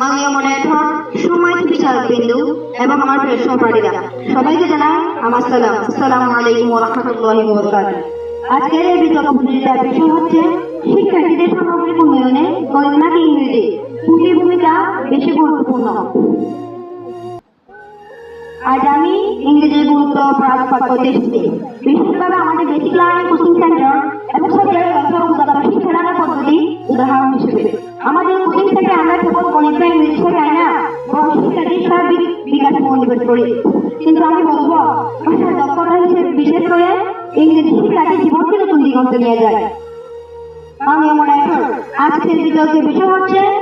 বাংলা মনে মডারেটর সময় বিচার বিন্দু এবং আমার প্রিয় সহপাঠীরা। সবাইকে জানাই আমার সালাম। আসসালামু আলাইকুম ওয়া রাহমাতুল্লাহি ওয়া বারাকাতুহু আজকের এই বিতর্ক প্রতিযোগিতার বিষয় হচ্ছে শিক্ষার্থীদের সামগ্রিক উন্নয়নে গণিত নাকি ইংরেজি? কোনটির ভূমিকা বেশি গুরুত্বপূর্ণ। আজ আমি ইংরেজির গুরুত্ব প্রাপ্ত করতে এসেছি বিশেষভাবে আমাদের বেসিক লার্নিং কোচিং সেন্টার এবং সরকারের লক্ষ্য উদাহরণ হিসেবে। আমাদের কোচিং আমরা কেবল গণিত বা ইংরেজি না, বরং শিক্ষার্থীর সার্বিক বিকাশ মনোনিবেশ করি। কিন্তু আমি বলব, ভাষার দক্ষতা হিসেবে, বিশেষ করে ইংরেজি শিক্ষার্থী জীবনকে নতুন দিগন্তে নিয়ে যায়। আমি মনে করি আজকের বিতর্কের বিষয় হচ্ছে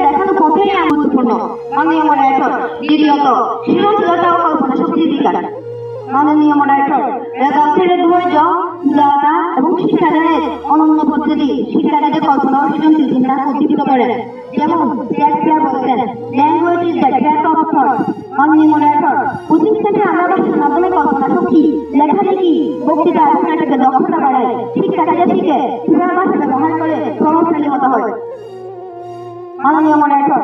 গুরুত্বপূর্ণ আমি মনে করি দ্বিতীয়ত সৃজনশীলতা ও কল্পনা শক্তির বিকাশ মাননীয় মডারেটর রেজাল্টের ধৈর্য উদারতা এবং শিক্ষাদানের অনন্য পদ্ধতি শিক্ষার্থীদের কল্পনা ও সৃজনশীল চিন্তা উদ্দীপিত করে। যেমন শেক্সপিয়ার বলছেন language is the great of thought মাননীয় মডারেটর কোচিং সেন্টারে আমরা ভাষার মাধ্যমে কল্পনা শক্তি, লেখালেখি, বক্তৃতা এবং নাটকের দক্ষতা বাড়ায় শিক্ষার্থীদের শিখে কীভাবে ভাষা ব্যবহার করে প্রভাবশালী হতে হয়। মাননীয় মডারেটর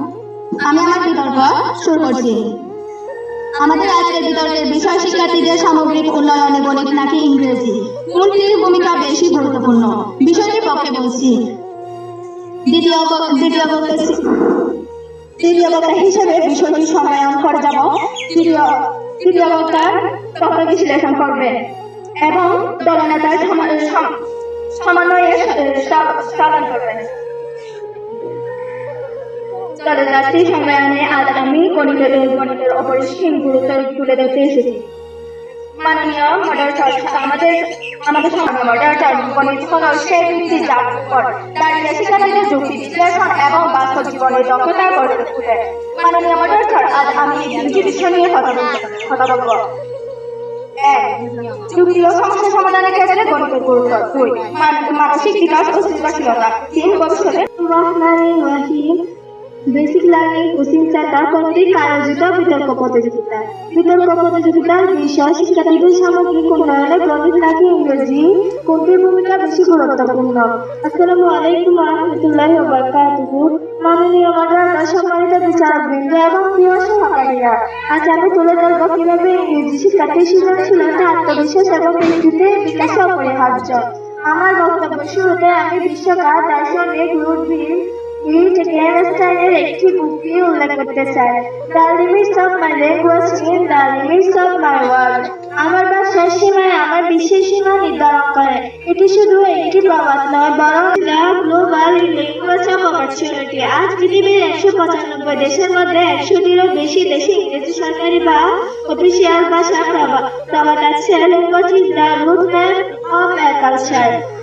আমি আমার বিতর্ক শুরু করছি। আমাদের আজকের বিতর্কের বিষয় শিক্ষার্থীদের সামগ্রিক উন্নয়নে গণিত নাকি ইংরেজি? কোনটির ভূমিকা বেশি গুরুত্বপূর্ণ? বিষয়টির পক্ষে বলছি। করবে। এবং দলনেতার সম- সম- সমন্বয়ে সাধন করবেন তাদের রাষ্ট্রীয় সংগ্রামে আজ আমি গণিতের গণিতের অপরিসীম গুরুত্ব তুলে ধরতে এসেছি। সমাধানের ক্ষেত্রে গুরুত্ব মানসিক বিকাশ ও সৃজনশীলতা তিন বেসিক লার্নিং কোচিং সেন্টার কর্তৃক আয়োজিত বিতর্ক প্রতিযোগিতা। বিতর্ক প্রতিযোগিতার বিষয়, শিক্ষার্থীদের সামগ্রিক উন্নয়নে গণিত নাকি ইংরেজি কোনটির ভূমিকা বেশি গুরুত্বপূর্ণ। আসসালামু আলাইকুম রহমতুল্লাহি ওয়া বারাকাতুহু। মাননীয় মডারেটর সম্মানিত বিচারকবৃন্দ এবং প্রিয় সহকারীরা, আজ আমি তুলে ধরবো কীভাবে ইংরেজি শিক্ষার্থীর সৃজনশীলতা, আত্মবিশ্বাস এবং ব্যক্তিত্বে বিকাশ অপরিহার্য। আমার বক্তব্য শুরুতে আমি বিশ্বকাপ দার্শনিক লুডভিল Wittgenstein একটি বুকটি উল্লেখ করতে চাই the limits of my language in the limits of my world আমার ভাষার সীমায় আমার বিশ্বের সীমা নির্ধারণ করে। এটি শুধু একটি প্রবাদ নয়, বরং the global language of opportunity আজ পৃথিবীর একশো পঁচানব্বই দেশের মধ্যে একশোটিরও বেশি দেশে ইংরেজি সরকারি বা অফিসিয়াল ভাষা প্রবাদ আছে। Language is the root map of culture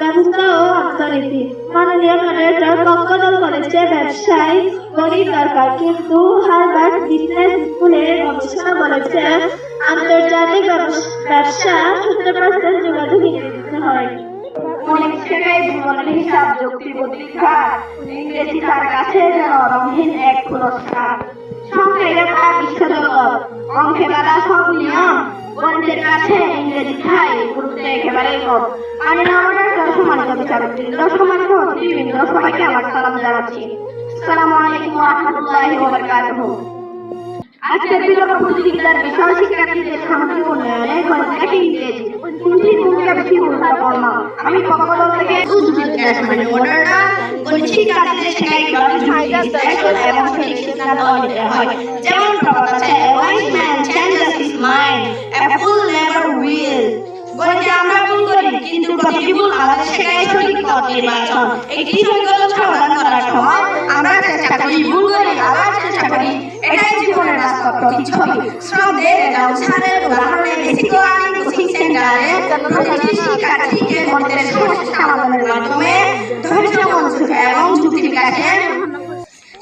ব্যবস্থা ও অর্থনীতি। মাননীয় মডারেটর কঙ্কন কলেজে ব্যবসায় গণিত দরকার, কিন্তু হারবার্ড বিজনেস স্কুলের গবেষণা বলেছে, আন্তর্জাতিক ব্যবসা সত্তর পার্সেন্ট যোগাযোগ হয়। ইংরেজি তার কাছে রঙহীন এক পুরস্কার। সংখ্যায় লেখা বিশ্বজগৎ অঙ্কে বাধা সব নিয়ম, গণিতের কাছে ইংরেজি খাই, গুরুত্ব একেবারেই কম। আমি আমাদের সম্মানিত বিচারক বৃন্দ সম্মানিত অতিথিবৃন্দ সবাইকে আমার সালাম জানাচ্ছি। আসসালামু আলাইকুম ওয়া রাহমাতুল্লাহি আজকের বিতর্ক প্রতিযোগিতার বিষয় শিক্ষার্থীদের সামাজিক উন্নয়নে ইংরেজি। পুঁথির ভূমিকা বেশি গুরুত্বপূর্ণ আমি পক্ষ থেকে শ্রমদের ব্যবসায়ের উদাহরণে কোচিং শিক্ষার্থীকে গণিতের সমস্যা সমাধানের মাধ্যমে ধৈর্য মনোযোগ এবং যুক্তি বিকাশের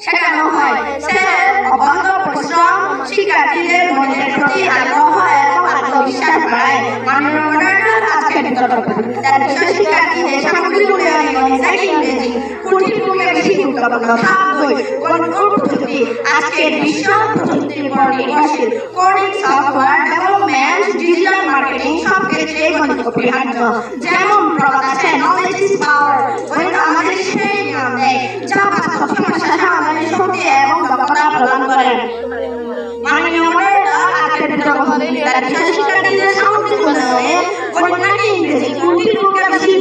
শেখানো হয় স্যার অবাধ পরিশ্রম শিক্ষার্থীদের মনের প্রতি আগ্রহ এবং আত্মবিশ্বাস বাড়ায় আজকের বিতর্ক বিষয় শিক্ষার্থীদের সামগ্রিক ইংরেজি কোনটির ভূমিকা বেশি গুরুত্বপূর্ণ দুই গণিত প্রযুক্তি আজকের বিশ্ব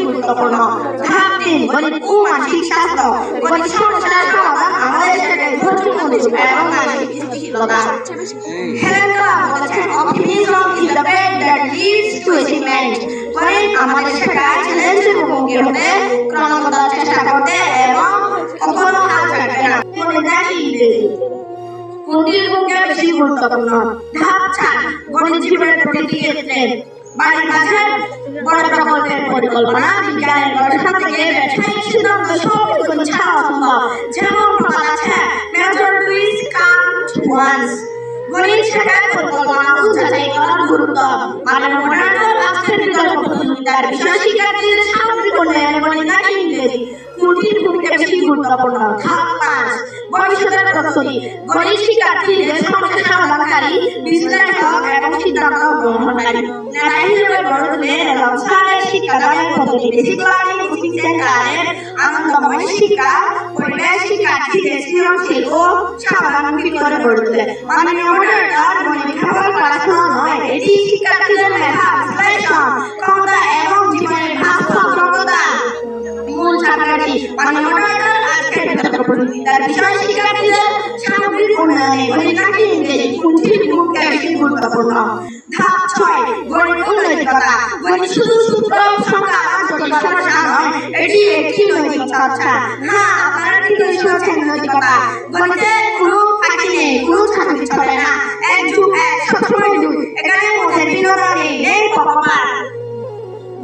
গুরুত্বপূর্ণ? তিন গণিত ও কোনটির ভূমিকা বেশি গুরুত্বপূর্ণ? ধাপ চার গণিত জীবনের প্রতিটি ক্ষেত্রে। বাড়ির কাছে বড় প্রকল্পের পরিকল্পনা বিজ্ঞানের গবেষণা থেকে ব্যবসায়িক সিদ্ধান্ত সব ছাড়া অসম্ভব। যেমন প্রবাদ আছে, মেজর টুইস কাউন্ট ওয়ান্স। গণিত শেখার পরিকল্পনা ও যাচাই গুরুত্ব। মাননীয় মডারেটর আজকের বিতর্ক প্রতিযোগিতার বিষয় শিক্ষার্থীদের সামগ্রিক উন্নয়নে গণিত ইংরেজি। কোনটির ভূমিকা বেশি গুরুত্বপূর্ণ ধাপ পাঁচ ভবিষ্যতের প্রস্তুতি গণিত শিক্ষার্থীদের সমস্যা সমাধানকারী বিশ্লেষক এবং সিদ্ধান্ত গ্রহণকারী। নেতা হিসেবে গড়ে তুলে এবং স্যারের শিক্ষাদানের পদ্ধতি। বেসিক লার্নিং কোচিং সেন্টারের আনন্দময় শিক্ষা পরিবেশ শিক্ষার্থীদের সৃজনশীল ও সমাধানমুখী করে গড়ে তোলে। মাননীয় মডারেটর গণিত কেবল পড়াশোনা নয়, এটি শিক্ষার্থীদের মেধা বিশ্লেষণ, ক্ষমতা এবং জীবনের বাস্তব যোগ্যতা মূল ছাত্রটি আজকের প্রতিযোগিতার বিষয় শিক্ষার্থীদের সামগ্রিক উন্নয়নে গণিত নাকি ইংরেজি ভূমিকা বেশি গুরুত্বপূর্ণ। ধাপ ছয়, গণিত নৈতিকতা। গণিত শুধু সূত্র, সংখ্যা আর জটিল সমস্যা নয়, এটি একটি নৈতিক চর্চা। হ্যাঁ আপনারা ঠিকই শুনেছেন নৈতিকতা। গণিতে কোনো ফাঁকি নেই, কোনো ছাত্রী চলে না। এক যুগ, এক সবসময় দুই এখানে মধ্যে বিনোদন নেই নেই পক্ষপাত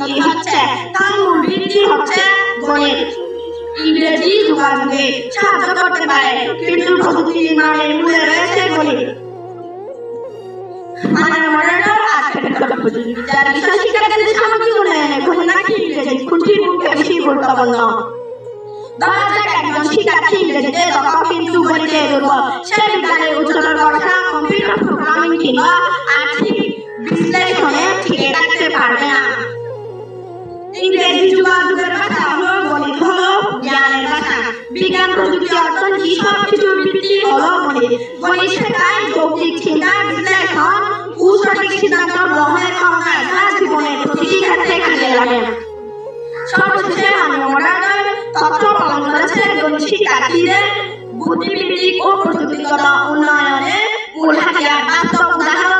উন্নতি হচ্ছে? তার মূল ভিত্তি হচ্ছে? গণিত ইংরেজি যোগাযোগে সাহায্য করতে পারে, কিন্তু প্রযুক্তি নির্মাণের মূলে রয়েছে গণিত। মাননীয় মডারেটর আজকের বিতর্ক প্রতিযোগিতার বিষয় শিক্ষার্থীদের সামগ্রিক উন্নয়নে গণিত নাকি ইংরেজি কোনটির ভূমিকা বেশি গুরুত্বপূর্ণ? ধরা যাক একজন শিক্ষার্থী ইংরেজিতে দক্ষ কিন্তু গণিতে দুর্বল। সে বিজ্ঞানের উচ্চতর গবেষণা কম্পিউটার প্রোগ্রামিং কিংবা ইংরেজি যুগাযুগের ভাষা, হলো গণিত, হলো জ্ঞানের ভাষা। বিজ্ঞান, প্রযুক্তি, অর্থনীতি সব কিছুর ভিত্তি হলো গণিত। গণিত শেখায় যৌক্তিক চিন্তা বিশ্লেষণ ও সঠিক সিদ্ধান্ত গ্রহণের ক্ষমতা যা জীবনের প্রতিটি ক্ষেত্রে কাজে লাগে। সর্বশেষে মাননীয় মডার্ন তথ্য প্রদান করেছে গণিত শিক্ষার্থীদের বুদ্ধিবৃত্তিক ও প্রযুক্তিগত উন্নয়নে মূল হাতিয়ার। বাস্তব উদাহরণ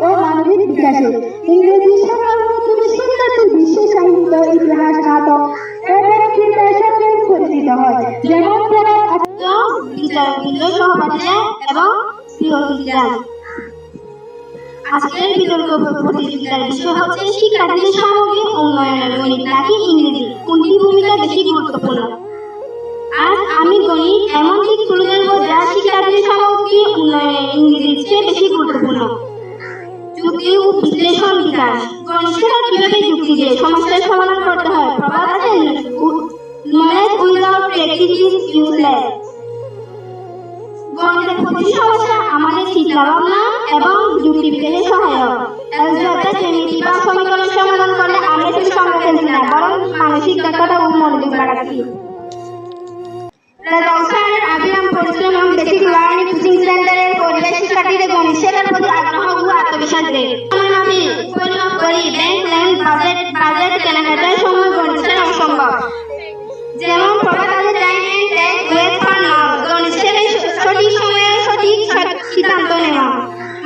ও মানবিক বিকাশে ইংরেজি শেখার মাধ্যমে বিশ্ব সাহিত্য ইতিহাস নাটক এবং বেশি গুরুত্বপূর্ণ? আজ আমি গণিত এমন দিক তুলে ধরবো যা শিক্ষার্থীদের সামগ্রিক উন্নয়নে ইংরেজির চেয়ে বেশি গুরুত্বপূর্ণ। যুক্তি বিশ্লেষণ বিকাশ গণিত কীভাবে যুক্তি দিয়ে সমস্যার সমাধান করতে হয়, প্রবাদ আছে? নলেজ উইদাউট প্র্যাকটিস ইউজলেস গণিতের প্রতিটি সমস্যা আমাদের চিন্তা ভাবনা এবং যুক্তি বিকাশে সহায়ক। অ্যালজেব্রা জ্যামিতি বা সমীকরণ সমাধান করলে আমরা শুধু সংখ্যা ফেলছি না, বরং মানসিক দক্ষতা ও মনোযোগ বাড়াচ্ছি ব্যবসায়ের আবিরাম পরিশ্রম এবং বেসিক লার্নিং কোচিং সেন্টারের পরিবেশ শিক্ষার্থীদের গণিত শেখার প্রতি আত্মবিশ্বাস আমি পরিমাপ করি ব্যাংক ল্যান্ড বাজেট বাজেট কেনাকাটার সময় গণিত অসম্ভব। যেমন আছে time and take wait for now গণিত সঠিক সময়ে সঠিক সিদ্ধান্ত নেওয়া।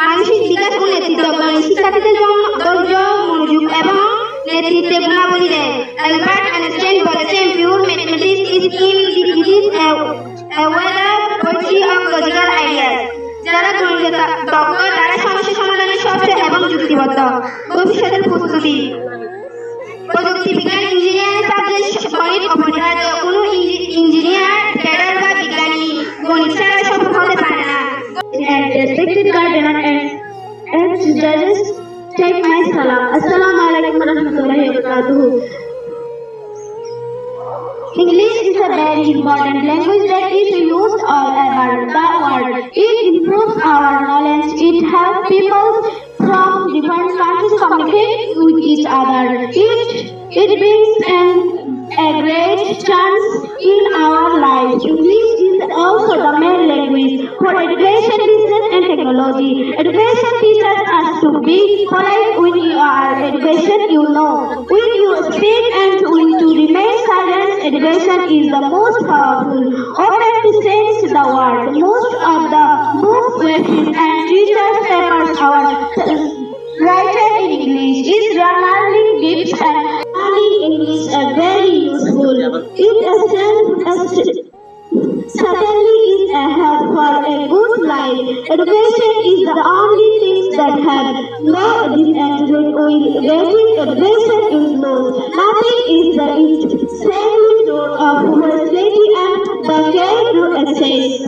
মানসিক বিকাশ ও নেতৃত্ব গণিত শিক্ষার্থীদের জন্য ধৈর্য, মনোযোগ এবং নেতৃত্বে গুণাবলী দেয়। অ্যালবার্ট আইনস্টাইন বলেছেন pure mathematics is in it is a weather poetry of logical ideas. যারা গণিতে দক্ষ তারা সমস্যা সমাধানে স্বচ্ছ এবং যুক্তিবদ্ধ। ভবিষ্যতের প্রস্তুতি। প্রযুক্তি বিজ্ঞান ইঞ্জিনিয়ারিং সাবজেক্ট গণিত অপরিহার্য কোনো ইঞ্জিনিয়ার ক্যাডার বা বিজ্ঞানী গণিত ছাড়া সফল হতে পারে না। Respected guardian and, and judges take my salam. Assalamu alaikum wa rahmatullahi a very important language that is used all over the world. It improves our knowledge. It helps people from different countries communicate with each other. It it brings a great chance in our lives. English is also the main language for education, business, and technology. Education teaches us to be polite when you are education, you know. When you speak and when to remain silent, education is the most powerful. Open to change the world. Most of the books, websites, and research papers are It stands as certainly is a help for a good life. Education is the only thing that has No disadvantage. with basic education is lost. Nothing is the sacred door of humanity and the care to access.